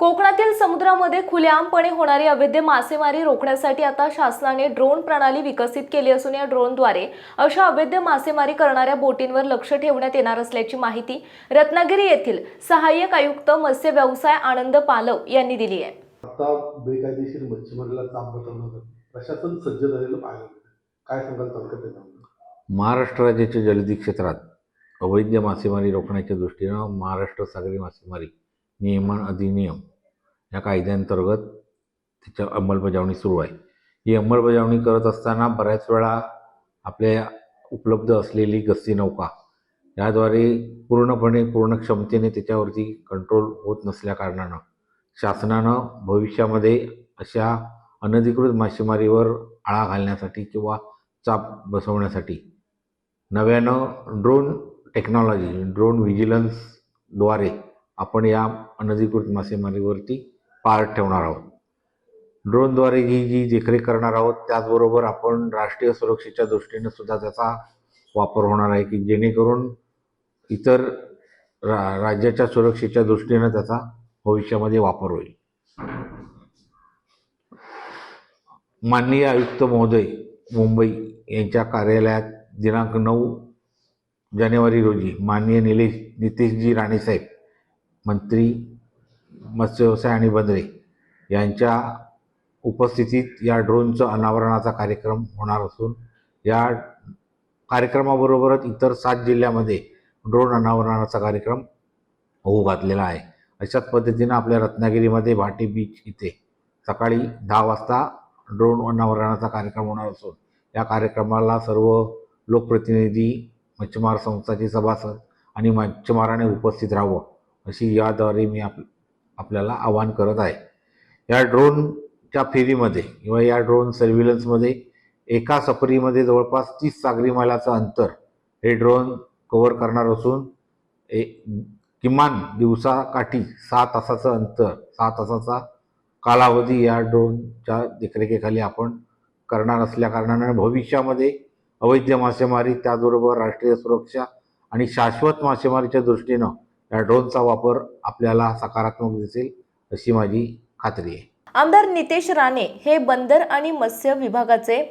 कोकणातील समुद्रामध्ये खुलेआमपणे होणारी अवैध मासेमारी रोखण्यासाठी आता शासनाने ड्रोन प्रणाली विकसित केली असून या ड्रोनद्वारे अशा अवैध मासेमारी करणाऱ्या बोटींवर लक्ष ठेवण्यात येणार असल्याची माहिती रत्नागिरी येथील सहाय्यक आयुक्त मत्स्य व्यवसाय आनंद पालव यांनी दिली आहे. आता बेकायदेशीर मच्छीमारीला प्रशासन सज्ज झालेलं काय सांगाल महाराष्ट्र राज्याच्या जलदी क्षेत्रात अवैध मासेमारी रोखण्याच्या दृष्टीनं महाराष्ट्र सागरी मासेमारी नियमन अधिनियम या कायद्यांतर्गत त्याच्या अंमलबजावणी सुरू आहे. ही अंमलबजावणी करत असताना बऱ्याच वेळा आपल्या उपलब्ध असलेली गस्ती नौका याद्वारे पूर्णपणे पूर्ण क्षमतेने त्याच्यावरती कंट्रोल होत नसल्याकारणानं शासनानं भविष्यामध्ये अशा अनधिकृत मासेमारीवर आळा घालण्यासाठी किंवा चाप बसवण्यासाठी नव्यानं ड्रोन टेक्नॉलॉजी ड्रोन व्हिजिलन्सद्वारे आपण या अनधिकृत मासेमारीवरती पार ठेवणार आहोत. ड्रोनद्वारे ही जी देखरेख करणार आहोत त्याचबरोबर आपण राष्ट्रीय सुरक्षेच्या दृष्टीनं सुद्धा त्याचा वापर होणार आहे की जेणेकरून इतर रा राज्याच्या सुरक्षेच्या दृष्टीनं त्याचा भविष्यामध्ये वापर होईल. माननीय आयुक्त महोदय मुंबई यांच्या कार्यालयात दिनांक नऊ जानेवारी रोजी माननीय निलेश नितेशजी राणेसाहेब मंत्री मत्स्य व्यवसाय आणि बंदरे यांच्या उपस्थितीत या ड्रोनचं अनावरणाचा कार्यक्रम होणार असून या कार्यक्रमाबरोबरच इतर सात जिल्ह्यामध्ये ड्रोन अनावरणाचा कार्यक्रम होऊ घातलेला आहे. अशाच पद्धतीनं आपल्या रत्नागिरीमध्ये भाटी बीच इथे सकाळी दहा वाजता ड्रोन अनावरणाचा कार्यक्रम होणार असून या कार्यक्रमाला सर्व लोकप्रतिनिधी मच्छीमार संस्थाचे सभासद आणि मच्छीमाराने उपस्थित राहावं. अशी याद्वारे मी आप आपल्याला आवाहन करत आहे. या ड्रोनच्या फेरीमध्ये किंवा या ड्रोन सर्व्हिलन्समध्ये एका सफरीमध्ये जवळपास तीस सागरी मैलाचं अंतर हे ड्रोन कवर करणार असून ए किमान दिवसाकाठी सहा तासाचं अंतर सहा तासाचा कालावधी या ड्रोनच्या देखरेखीखाली आपण करणार असल्याकारणानं भविष्यामध्ये अवैध मासेमारी त्याचबरोबर राष्ट्रीय सुरक्षा आणि शाश्वत मासेमारीच्या दृष्टीनं या ड्रोनचा वापर आपल्याला सकारात्मक दिसेल अशी माझी खात्री आहे. आमदार नितेश राणे हे बंदर आणि मत्स्य विभागाचे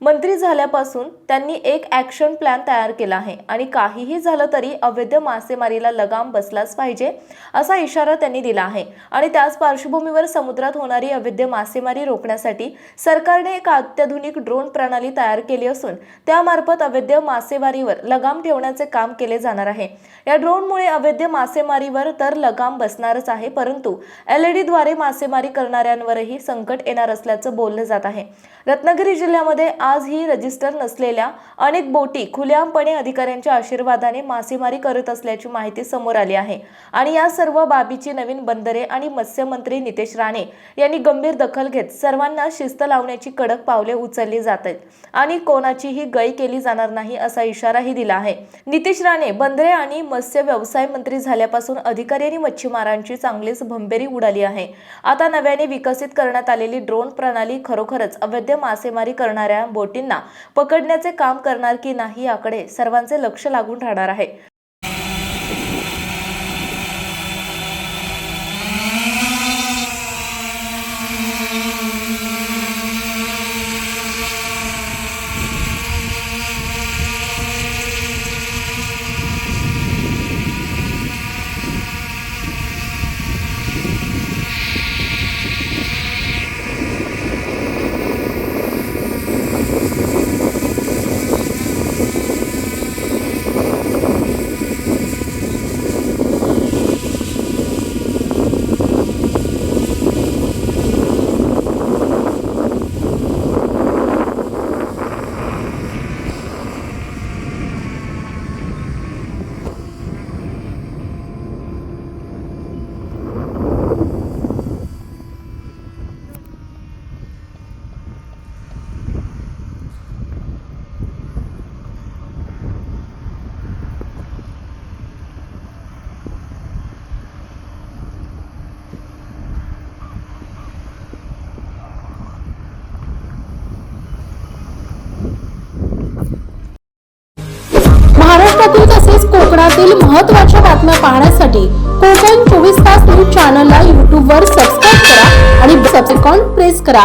मंत्री झाल्यापासून त्यांनी एक ॲक्शन प्लॅन तयार केला आहे. आणि काहीही झालं तरी अवैध मासेमारीला लगाम बसलाच पाहिजे असा इशारा त्यांनी दिला आहे. आणि त्याच पार्श्वभूमीवर समुद्रात होणारी अवैध मासेमारी रोखण्यासाठी सरकारने एक अत्याधुनिक ड्रोन प्रणाली तयार केली असून त्यामार्फत अवैध मासेमारीवर लगाम ठेवण्याचे काम केले जाणार आहे. या ड्रोनमुळे अवैध मासेमारीवर तर लगाम बसणारच आहे परंतु एल ई डीद्वारे मासेमारी करणाऱ्यांवरही संकट येणार असल्याचं बोललं जात आहे. रत्नागिरी जिल्ह्यामध्ये आजही रजिस्टर नसलेल्या अनेक बोटी खुल्यामपणे अधिकाऱ्यांच्या आशीर्वादाने मासेमारी करत असल्याची माहिती समोर आली आहे. आणि या सर्व बाबीची नवीन बंदरे आणि मत्स्यमंत्री नितेश राणे यांनी गंभीर दखल घेत सर्वांना शिस्त लावण्याची कडक पावले उचलली जात आहेत. आणि कोणाचीही गय केली जाणार नाही असा इशाराही दिला आहे. नितेश राणे बंदरे आणि मत्स्य व्यवसाय मंत्री झाल्यापासून अधिकारी आणि मच्छीमारांची चांगलीच भंबेरी उडाली आहे. आता नव्याने विकसित करण्यात आलेली ड्रोन प्रणाली खरोखरच अवैध मासेमारी करणाऱ्या बोटींना पकडण्याचे काम करणार की नाही याकडे सर्वांचे लक्ष लागून राहणार आहे. तसेच महत्त्वाच्या बातम्या पाहण्यासाठी कोकण चोवीस तास न्यूज चॅनलला यूट्यूबवर सबस्क्राईब करा आणि सबसेकॉन प्रेस करा.